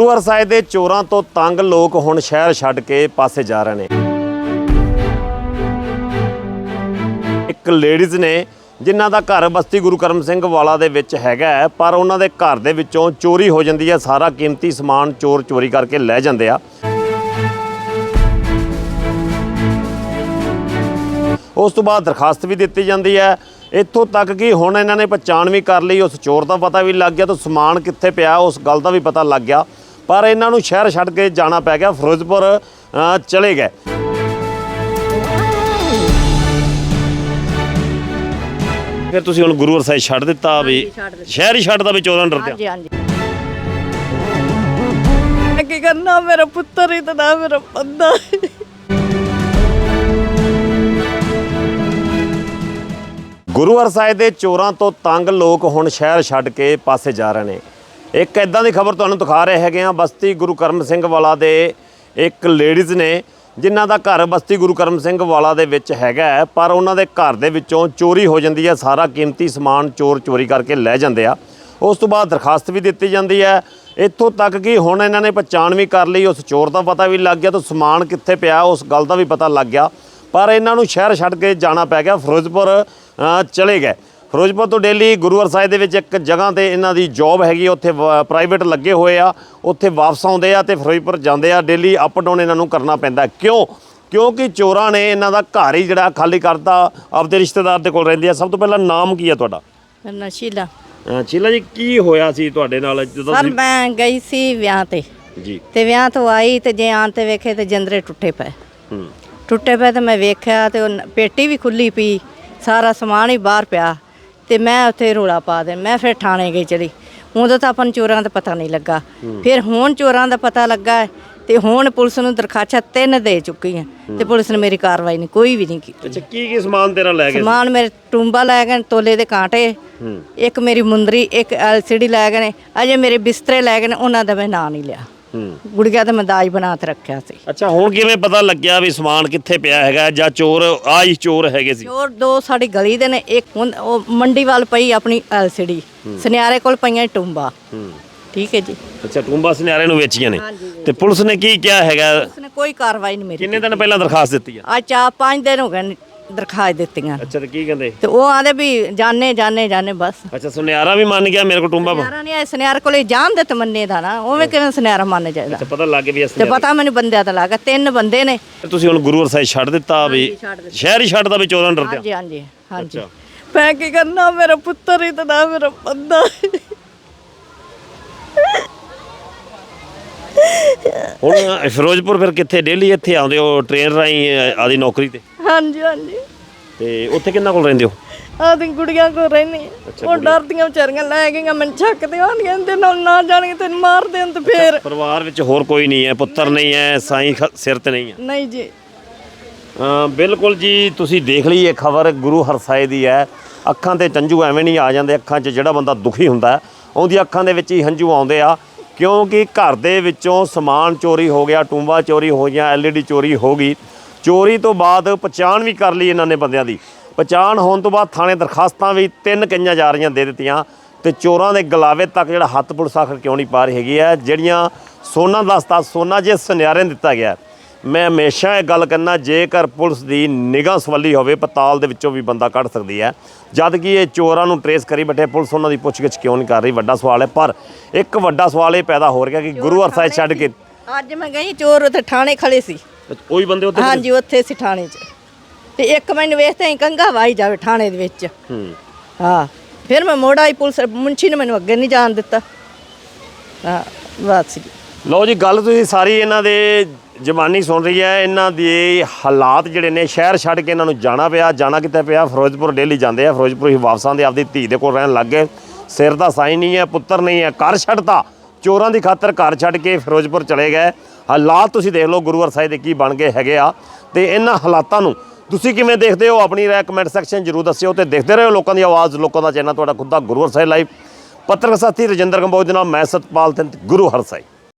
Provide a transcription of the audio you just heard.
Tour ਸਾਹਿਬ ਦੇ ਚੋਰਾਂ ਤੋਂ ਤੰਗ ਲੋਕ ਹੁਣ ਸ਼ਹਿਰ ਛੱਡ ਕੇ ਪਾਸੇ ਜਾ ਰਹੇ ਨੇ। ਇੱਕ ਲੇਡੀਜ਼ ਨੇ ਜਿਨ੍ਹਾਂ ਦਾ ਘਰ ਬਸਤੀ ਗੁਰੂ ਕਰਮ ਸਿੰਘ ਵਾਲਾ ਦੇ ਵਿੱਚ ਹੈਗਾ ਹੈ, ਪਰ ਉਹਨਾਂ ਦੇ ਘਰ ਦੇ ਵਿੱਚੋਂ ਚੋਰੀ ਹੋ ਜਾਂਦੀ ਹੈ ਸਾਰਾ ਕੀਮਤੀ ਸਮਾਨ ਚੋਰ ਚੋਰੀ ਕਰਕੇ ਲੈ ਜਾਂਦੇ ਆ। ਉਸ ਤੋਂ ਬਾਅਦ ਦਰਖਾਸਤ ਵੀ ਦਿੱਤੀ ਜਾਂਦੀ ਹੈ। ਇੱਥੋਂ ਤੱਕ ਕਿ ਹੁਣ ਇਹਨਾਂ ਨੇ ਪਛਾਣ ਵੀ ਕਰ ਲਈ ਉਸ ਚੋਰ ਦਾ ਪਤਾ ਵੀ ਲੱਗ ਗਿਆ ਤਾਂ ਸਮਾਨ ਕਿੱਥੇ ਪਿਆ ਉਸ ਗੱਲ ਦਾ ਵੀ ਪਤਾ ਲੱਗ ਗਿਆ। ਪਰ ਇਹਨਾਂ ਨੂੰ ਸ਼ਹਿਰ ਛੱਡ ਕੇ ਜਾਣਾ ਪੈ ਗਿਆ ਫਿਰੋਜ਼ਪੁਰ ਅ, ਚਲੇ ਗਏ। ਫਿਰ ਤੁਸੀਂ ਹੁਣ ਗੁਰੂ ਸਾਹਿਬ ਛੱਡ ਦਿੱਤਾ ਵੀ ਹਾਂਜੀ, ਛੱਡ ਦਿੱਤਾ। ਸ਼ਹਿਰ ਹੀ ਛੱਡਦਾ ਵੀ ਚੋਰਾਂ ਡਰਦੇ ਹਾਂਜੀ ਹਾਂਜੀ। ਮੈਂ ਕੀ ਕਰਨਾ ਮੇਰਾ ਪੁੱਤਰ ਹੀ ਤਾਂ ਨਾ ਮੇਰਾ ਬੰਦਾ ਗੁਰੂ ਸਾਹਿਬ ਦੇ ਚੋਰਾਂ ਤੋਂ ਤੰਗ ਲੋਕ ਹੁਣ ਸ਼ਹਿਰ ਛੱਡ ਕੇ ਪਾਸੇ ਜਾ ਰਹੇ ਨੇ। ਇੱਕ ਇਦਾਂ ਦੀ ਖਬਰ ਤੁਹਾਨੂੰ ਦਿਖਾ ਰਹੇ ਹੈਗੇ ਆ ਬਸਤੀ ਗੁਰੂ ਕਰਮ ਸਿੰਘ ਵਾਲਾ ਦੇ ਇੱਕ ਲੇਡੀਜ਼ ਨੇ ਜਿਨ੍ਹਾਂ ਦਾ ਘਰ ਬਸਤੀ ਗੁਰੂ ਕਰਮ ਸਿੰਘ ਵਾਲਾ ਦੇ ਵਿੱਚ ਹੈਗਾ ਹੈ, ਪਰ ਉਹਨਾਂ ਦੇ ਘਰ ਦੇ ਵਿੱਚੋਂ ਚੋਰੀ ਹੋ ਜਾਂਦੀ ਹੈ ਸਾਰਾ ਕੀਮਤੀ ਸਮਾਨ ਚੋਰ ਚੋਰੀ ਕਰਕੇ ਲੈ ਜਾਂਦੇ ਆ। ਉਸ ਤੋਂ ਬਾਅਦ ਦਰਖਾਸਤ ਵੀ ਦਿੱਤੀ ਜਾਂਦੀ ਹੈ। ਇੱਥੋਂ ਤੱਕ ਕਿ ਹੁਣ ਇਹਨਾਂ ਨੇ ਪਛਾਣ ਵੀ ਕਰ ਲਈ ਉਸ ਚੋਰ ਦਾ ਪਤਾ ਵੀ ਲੱਗ ਗਿਆ ਤਾਂ ਸਮਾਨ ਕਿੱਥੇ ਪਿਆ ਉਸ ਗੱਲ ਦਾ ਵੀ ਪਤਾ ਲੱਗ ਗਿਆ। ਪਰ ਇਹਨਾਂ ਨੂੰ ਸ਼ਹਿਰ ਛੱਡ ਕੇ ਜਾਣਾ ਪੈ ਗਿਆ ਫਿਰੋਜ਼ਪੁਰ ਚਲੇ ਗਏ। ਫਿਰੋਜ਼ਪੁਰ ਤੋਂ ਦਿੱਲੀ ਗੁਰੂਵਰ ਸਾਹਿਬ ਦੇ ਵਿੱਚ ਇੱਕ ਜਗ੍ਹਾ ਤੇ ਇਹਨਾਂ ਦੀ ਜੌਬ ਹੈਗੀ ਉੱਥੇ ਪ੍ਰਾਈਵੇਟ ਲੱਗੇ ਹੋਏ ਆ ਉੱਥੇ ਵਾਪਸ ਆਉਂਦੇ ਆ ਤੇ ਫਿਰੋਜ਼ਪੁਰ ਜਾਂਦੇ ਆ ਡੇਲੀ ਅਪ ਡਾਊਨ ਇਹਨਾਂ ਨੂੰ ਕਰਨਾ ਪੈਂਦਾ। ਕਿਉਂ? ਕਿਉਂਕਿ ਚੋਰਾਂ ਨੇ ਇਹਨਾਂ ਦਾ ਘਰ ਹੀ ਜਿਹੜਾ ਖਾਲੀ ਕਰਤਾ ਆਪਦੇ ਰਿਸ਼ਤੇਦਾਰ ਦੇ ਕੋਲ ਰਹਿੰਦੇ ਆ। ਸਭ ਤੋਂ ਪਹਿਲਾਂ ਨਾਮ ਕੀ ਆ ਤੁਹਾਡਾ? ਨਸ਼ੀਲਾ ਅ, ਚੀਲਾ ਜੀ ਕੀ ਹੋਇਆ ਸੀ ਤੁਹਾਡੇ ਨਾਲ ਜਦੋਂ ਸਰ ਮੈਂ ਗਈ ਸੀ ਵਿਆਹ ਤੇ। ਜੀ। ਤੇ ਵਿਆਹ ਤੋਂ ਆਈ ਤੇ ਜੇ ਆਣ ਤੇ ਵੇਖੇ ਤੇ ਜੰਦਰੇ ਟੁੱਟੇ ਪਏ। ਹੂੰ। ਟੁੱਟੇ ਪਏ ਤੇ ਮੈਂ ਵੇਖਿਆ ਤੇ ਉਹ ਪੇਟੀ ਵੀ ਖੁੱਲੀ ਪਈ ਸਾਰਾ ਸਮਾਨ ਹੀ ਬਾਹਰ ਪਿਆ। ਤੇ ਮੈਂ ਉੱਥੇ ਰੋਲਾ ਪਾ ਦੇ ਮੈਂ ਫਿਰ ਥਾਣੇ ਗਈ ਚਲੀ। ਉਦੋਂ ਤਾਂ ਆਪਾਂ ਨੂੰ ਚੋਰਾਂ ਦਾ ਪਤਾ ਨਹੀਂ ਲੱਗਾ। ਫਿਰ ਹੁਣ ਚੋਰਾਂ ਦਾ ਪਤਾ ਲੱਗਾ ਹੈ ਤੇ ਹੁਣ ਪੁਲਿਸ ਨੂੰ ਦਰਖਾਸਤ ਤਿੰਨ ਦੇ ਚੁੱਕੀ ਹੈ ਤੇ ਪੁਲਿਸ ਨੇ ਮੇਰੀ ਕਾਰਵਾਈ ਨਹੀਂ ਕੋਈ ਵੀ ਨਹੀਂ ਕੀਤੀ। ਅੱਛਾ ਕੀ ਕੀ ਸਮਾਨ ਤੇਰਾ ਲੈ ਗਏ? ਸਮਾਨ ਮੇਰੇ ਟੁੰਬਾ ਲੈ ਗਏ ਤੋਲੇ ਦੇ ਕਾਂਟੇ ਇੱਕ ਮੇਰੀ ਮੁੰਦਰੀ ਇੱਕ ਐਲਸੀਡੀ ਲੈ ਗਏ ਨੇ। ਅਜੇ ਮੇਰੇ ਬਿਸਤਰੇ ਲੈ ਗਏ ਨੇ ਉਹਨਾਂ ਦਾ ਮੈਂ ਨਾਂ ਨਹੀਂ ਲਿਆ। ਗੁੜੀਆ ਤੇ ਮੈਂ ਦਾਜ ਬਣਾ ਕੇ ਰੱਖਿਆ ਸੀ। ਅੱਛਾ ਹੁਣ ਕਿਵੇਂ ਪਤਾ ਲੱਗਿਆ ਵੀ ਸਮਾਨ ਕਿੱਥੇ ਪਿਆ ਹੈਗਾ ਜਾਂ ਚੋਰ ਆ ਹੀ ਚੋਰ ਹੈਗੇ ਸੀ? ਚੋਰ ਦੋ ਸਾਡੀ ਗਲੀ ਦੇ ਨੇ ਇੱਕ ਹੁਣ ਉਹ ਮੰਡੀ ਵੱਲ ਪਈ ਆਪਣੀ ਐਲਸੀਡੀ। ਸੁਨਿਆਰੇ ਕੋਲ ਪਈਆਂ ਟੁੰਬਾ। ਠੀਕ ਹੈ ਜੀ। ਅੱਛਾ ਟੂੰਬਾ ਸੁਨਿਆਰੇ ਨੂੰ ਵੇਚੀਆਂ ਨੇ। ਤੇ ਪੁਲਿਸ ਨੇ ਕੀ ਕਿਹਾ ਹੈਗਾ? ਉਸਨੇ ਕੋਈ ਕਾਰਵਾਈ ਨਹੀਂ ਮੇਰੀ ਕਿੰਨੇ ਦਿਨ ਪਹਿਲਾਂ ਦਰਖਾਸਤ ਦਿੱਤੀ ਆ? ਅੱਜ ਚਾਰ ਪੰਜ ਦਿਨ ਹੋ ਗਏ ਨੇ। ਦਰਖਾਸਤ ਦਿੱਤੀਆਂ। ਅੱਛਾ ਤੇ ਕੀ ਕਹਿੰਦੇ? ਤੇ ਉਹ ਆਂਦੇ ਵੀ ਜਾਣੇ ਜਾਣੇ ਜਾਣੇ ਬਸ। ਅੱਛਾ ਸੁਨਿਆਰਾ ਵੀ ਮੰਨ ਗਿਆ ਮੇਰੇ ਕੋਲ ਟੂੰਬਾ ਵਾ। ਸੁਨਿਆਰਾ ਨਹੀਂ ਆਏ ਸੁਨਿਆਰ ਕੋਲੇ ਜਾਣ ਦੇ ਤਮੰਨੇ ਦਾ ਨਾ ਉਵੇਂ ਕਿਵੇਂ ਸੁਨਿਆਰਾ ਮੰਨ ਜਾਏਗਾ? ਅੱਛਾ ਪਤਾ ਲੱਗ ਗਿਆ ਵੀ ਤੇ ਪਤਾ ਮੈਨੂੰ ਬੰਦਿਆਂ ਦਾ ਲੱਗਾ ਤਿੰਨ ਬੰਦੇ ਨੇ। ਤੁਸੀਂ ਹੁਣ ਗੁਰੂ ਸਾਹਿਬ ਛੱਡ ਦਿੱਤਾ ਵੀ ਛੱਡ। ਸ਼ਹਿਰ ਹੀ ਛੱਡਦਾ ਵੀ ਚੋਰਾਂ ਡਰਦੇ ਆ ਹਾਂਜੀ ਹਾਂਜੀ ਹਾਂਜੀ। ਮੈਂ ਕੀ ਕਰਨਾ ਮੇਰਾ ਪੁੱਤਰ ਹੀ ਤਾਂ ਨਾ ਮੇਰਾ ਬੰਦਾ। ਹੁਣ ਫਿਰੋਜ਼ਪੁਰ ਫਿਰ ਕਿੱਥੇ ਡੇਲੀ ਇੱਥੇ ਆਉਂਦੇ ਹੋ ਟ੍ਰੇਨ ਰਾਹੀਂ ਅ, ਆਦੀ ਨੌਕਰੀ ਤੇ? ਹਾਂਜੀ ਹਾਂਜੀ। ਤੇ ਉੱਥੇ ਕਿੰਨਾ ਕੋਲ ਰਹਿੰਦੇ ਹੋ? ਆਦੀ ਗੁੜੀਆਂ ਕੋ ਰਹਿਣੀ ਉਹ ਡਰਦੀਆਂ ਵਿਚਾਰੀਆਂ ਲੈ ਗਈਆਂ ਮੈਨੂੰ ਚੱਕਦੇ ਆਂਦੀਆਂ ਤੇ ਨਾਲ ਨਾ ਜਾਣਗੇ ਤੈਨੂੰ ਮਾਰ ਦੇਣ ਤੇ ਫੇਰ। ਪਰਿਵਾਰ ਵਿੱਚ ਹੋਰ ਕੋਈ ਨਹੀਂ ਹੈ ਪੁੱਤਰ ਨਹੀਂ ਹੈ ਸਾਈਂ ਖ- ਸਿਰ ਤੇ ਨਹੀਂ ਹੈ। ਨਹੀਂ ਜੀ। ਅ, ਬਿਲਕੁਲ ਜੀ ਤੁਸੀਂ ਦੇਖ ਲਈ ਇਹ ਖਬਰ ਗੁਰੂ ਹਰਸਾਏ ਦੀ ਹੈ। ਅੱਖਾਂ ਤੇ ਚੰਝੂ ਐਵੇਂ ਨਹੀਂ ਆ ਜਾਂਦੇ ਅੱਖਾਂ 'ਚ ਜਿਹੜਾ ਬੰਦਾ ਦੁਖੀ ਹੁੰਦਾ ਹੈ, ਉਹਦੀ ਅੱਖਾਂ ਦੇ ਵਿੱਚ ਹੀ ਹੰਝੂ ਆਉਂਦੇ ਆ ਕਿਉਂਕਿ ਘਰ ਦੇ ਵਿੱਚੋਂ ਸਮਾਨ ਚੋਰੀ ਹੋ ਗਿਆ ਟੂੰਬਾ ਚੋਰੀ ਹੋ ਗਿਆ ਐਲਈਡੀ ਚੋਰੀ ਹੋ ਗਈ। ਚੋਰੀ ਤੋਂ ਬਾਅਦ ਪਛਾਣ ਵੀ ਕਰ ਲਈ ਇਹਨਾਂ ਨੇ ਬੰਦਿਆਂ ਦੀ। ਪਛਾਣ ਹੋਣ ਤੋਂ ਬਾਅਦ ਥਾਣੇ ਦਰਖਾਸਤਾਂ ਵੀ ਤਿੰਨ ਕਈਆਂ ਜਾ ਰਹੀਆਂ ਦੇ ਦਿੱਤੀਆਂ ਤੇ ਚੋਰਾਂ ਦੇ ਗਲਾਵੇ ਤੱਕ ਜਿਹੜਾ ਹੱਥ ਪੁਲਿਸ ਆਖਰ ਕਿਉਂ ਨਹੀਂ ਪਾ ਰਹੀ ਹੈਗੀ ਹੈ, ਜਿਹੜੀਆਂ ਸੋਨਾ ਦੱਸਤਾ, ਸੋਨਾ ਜੇ ਸੁਨਿਆਰੇ ਨੂੰ ਦਿੱਤਾ ਗਿਆ ਮੈਂ ਹਮੇਸ਼ਾ ਇਹ ਗੱਲ ਕਰਨਾ ਜੇਕਰ ਪੁਲਿਸ ਦੀ ਨਿਗਾਹ ਸਵੱਲੀ ਹੋਵੇ, ਪਤਾਲ ਦੇ ਵਿੱਚੋਂ ਵੀ ਬੰਦਾ ਕੱਢ ਸਕਦੀ ਹੈ। ਜਦ ਕਿ ਇਹ ਚੋਰਾਂ ਨੂੰ ਟਰੇਸ ਕਰੀ ਬੈਠੇ, ਪੁਲਿਸ ਉਹਨਾਂ ਦੀ ਪੁੱਛਗਿੱਛ ਕਿਉਂ ਨਹੀਂ ਕਰ ਰਹੀ? ਵੱਡਾ ਸਵਾਲ ਹੈ, ਪਰ ਇੱਕ ਵੱਡਾ ਸਵਾਲ ਇਹ ਪੈਦਾ ਹੋ ਰਿਹਾ ਕਿ ਗੁਰੂ ਹਰਸਾਏ ਛੱਡ ਕੇ ਅੱਜ ਮੈਂ ਗਈ, ਚੋਰ ਉੱਥੇ ਥਾਣੇ ਖੜੇ ਸੀ। ਉਹੀ ਬੰਦੇ ਉੱਥੇ ਹਾਂਜੀ ਉੱਥੇ ਸੀ ਥਾਣੇ 'ਚ। ਤੇ ਇੱਕ ਮੈਨੂੰ ਵੇਖਦੇ ਹੀ ਕੰਗਾ ਵਾਈ ਜਾਵੇ ਥਾਣੇ ਦੇ ਵਿੱਚ। ਹੂੰ। ਹਾਂ ਫਿਰ ਮੈਂ ਮੋੜ ਆਈ ਪੁਲਿਸ ਮੁੰਸ਼ੀ ਨੇ ਮੈਨੂੰ ਅੱਗੇ ਨਹੀਂ ਜਾਣ ਦਿੱਤਾ। ਹਾਂ ਬਸ ਜੀ। ਲਓ ਜੀ ਗੱਲ ਤੁਸੀਂ ਸਾਰੀ ਇਹਨਾਂ ਦੇ ਜ਼ਬਾਨੀ ਸੁਣ ਰਹੀ ਹੈ। ਇਹਨਾਂ ਦੇ ਹਾਲਾਤ ਜਿਹੜੇ ਨੇ ਸ਼ਹਿਰ ਛੱਡ ਕੇ ਇਹਨਾਂ ਨੂੰ ਜਾਣਾ ਪਿਆ ਜਾਣਾ ਕਿੱਥੇ ਪਿਆ? ਫਿਰੋਜ਼ਪੁਰ ਡੇਲੀ ਜਾਂਦੇ ਆ ਫਿਰੋਜ਼ਪੁਰ ਹੀ ਵਾਪਸ ਆਉਂਦੇ ਆਪਦੀ ਧੀ ਦੇ ਕੋਲ ਰਹਿਣ ਲੱਗ ਗਏ। ਸਿਰ ਦਾ ਸਾਈ ਨਹੀਂ ਹੈ ਪੁੱਤਰ ਨਹੀਂ ਹੈ ਘਰ ਛੱਡਤਾ। ਚੋਰਾਂ ਦੀ ਖਾਤਰ ਘਰ ਛੱਡ ਕੇ ਫਿਰੋਜ਼ਪੁਰ ਚਲੇ ਗਏ। ਹਾਲਾਤ ਤੁਸੀਂ ਦੇਖ ਲਓ, ਗੁਰੂ ਸਾਹਿਬ ਦੇ ਕੀ ਬਣ ਗਏ ਹੈਗੇ ਆ। ਤੇ ਇਹਨਾਂ ਹਾਲਾਤਾਂ ਨੂੰ ਤੁਸੀਂ ਕਿਵੇਂ ਦੇਖਦੇ ਹੋ? ਆਪਣੀ ਰਾਏ ਕਮੈਂਟ ਸੈਕਸ਼ਨ ਜਰੂਰ ਦੱਸਿਓ ਤੇ ਦੇਖਦੇ ਰਹੋ ਲੋਕਾਂ ਦੀ ਆਵਾਜ਼, ਲੋਕਾਂ ਦਾ ਚੈਨਲ, ਤੁਹਾਡਾ ਖੁਦ ਦਾ ਗੁਰੂ ਸਾਹਿਬ ਲਾਈਵ ਪੱਤਰਕਾਰ ਸਾਥੀ ਰਜਿੰਦਰ ਕੰਬੋਜ ਦੇ ਨਾਲ ਮੈਂ ਸਤਪਾਲ ਸਿੰਘ ਗੁਰੂ ਹਰਸਾਈ